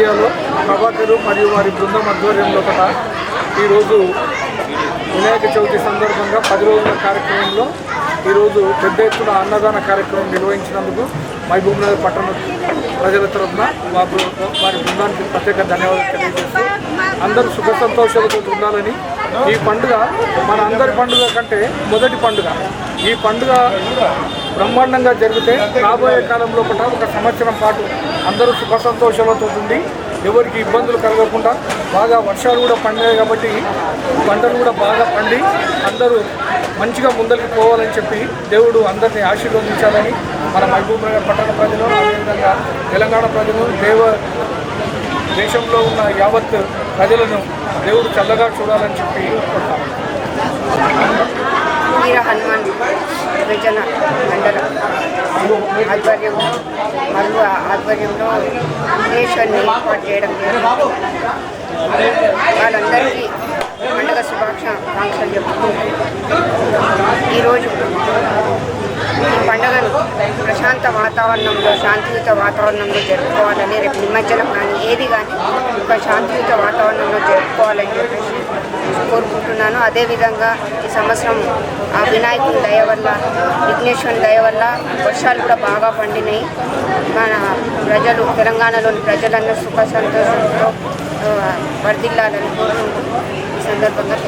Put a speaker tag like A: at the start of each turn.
A: ఏరియాలో ప్రభాకరు మరియు వారి బృందం ఆధ్వర్యంలో కూడా ఈరోజు వినాయక చవితి సందర్భంగా పది రోజుల కార్యక్రమంలో ఈరోజు పెద్ద ఎత్తున అన్నదాన కార్యక్రమం నిర్వహించినందుకు మహబూబ్ పట్టణ ప్రజల తరఫున మా వారి బృందానికి ప్రత్యేక ధన్యవాదాలు తెలియజేస్తూ అందరూ సుఖ సంతోషాలతో ఉండాలని ఈ పండుగ మన అందరి పండుగ కంటే మొదటి పండుగ. ఈ పండుగ బ్రహ్మాండంగా జరిగితే రాబోయే కాలంలో కూడా ఒక సంవత్సరం పాటు అందరూ సుఖ సంతోషాలతో ఉండి ఎవరికి ఇబ్బందులు కలగకుండా బాగా వర్షాలు కూడా పండినాయి కాబట్టి పంటలు కూడా బాగా పండి అందరూ మంచిగా ముందరికి పోవాలని చెప్పి దేవుడు అందరినీ ఆశీర్వదించాలని మన మహబూబ్ నగర్ పట్టణ ప్రజలు అదేవిధంగా తెలంగాణ ప్రజలు దేవ దేశంలో ఉన్న యావత్ ప్రజలను దేవుడు చల్లగా చూడాలని చెప్పి
B: గిరిజన మండలం. ఆధ్వర్యంలో మరియు ఆధ్వర్యంలో విఘ్నేశ్వరిని ఏర్పాటు చేయడం జరిగింది. వాళ్ళందరికీ పండుగ శుభాకాంక్షలు చెప్పుకుంటూ ఈరోజు ఈ పండుగను ప్రశాంత వాతావరణంలో శాంతియుత వాతావరణంలో జరుపుకోవాలని రేపు నిమజ్జనం కానీ ఏది కానీ ఒక శాంతియుత వాతావరణంలో జరుపుకోవాలని చెప్పేసి కోరుకుంటున్నాను. అదేవిధంగా ఈ సంవత్సరం ఆ వినాయకుని దయ వల్ల విఘ్నేశ్వరుని దయ వల్ల వర్షాలు కూడా బాగా పండినాయి. మన ప్రజలు తెలంగాణలోని ప్రజలందరూ సుఖ సంతోషంతో వర్ధిల్లాలని కోరుకుంటూ ఈ సందర్భంగా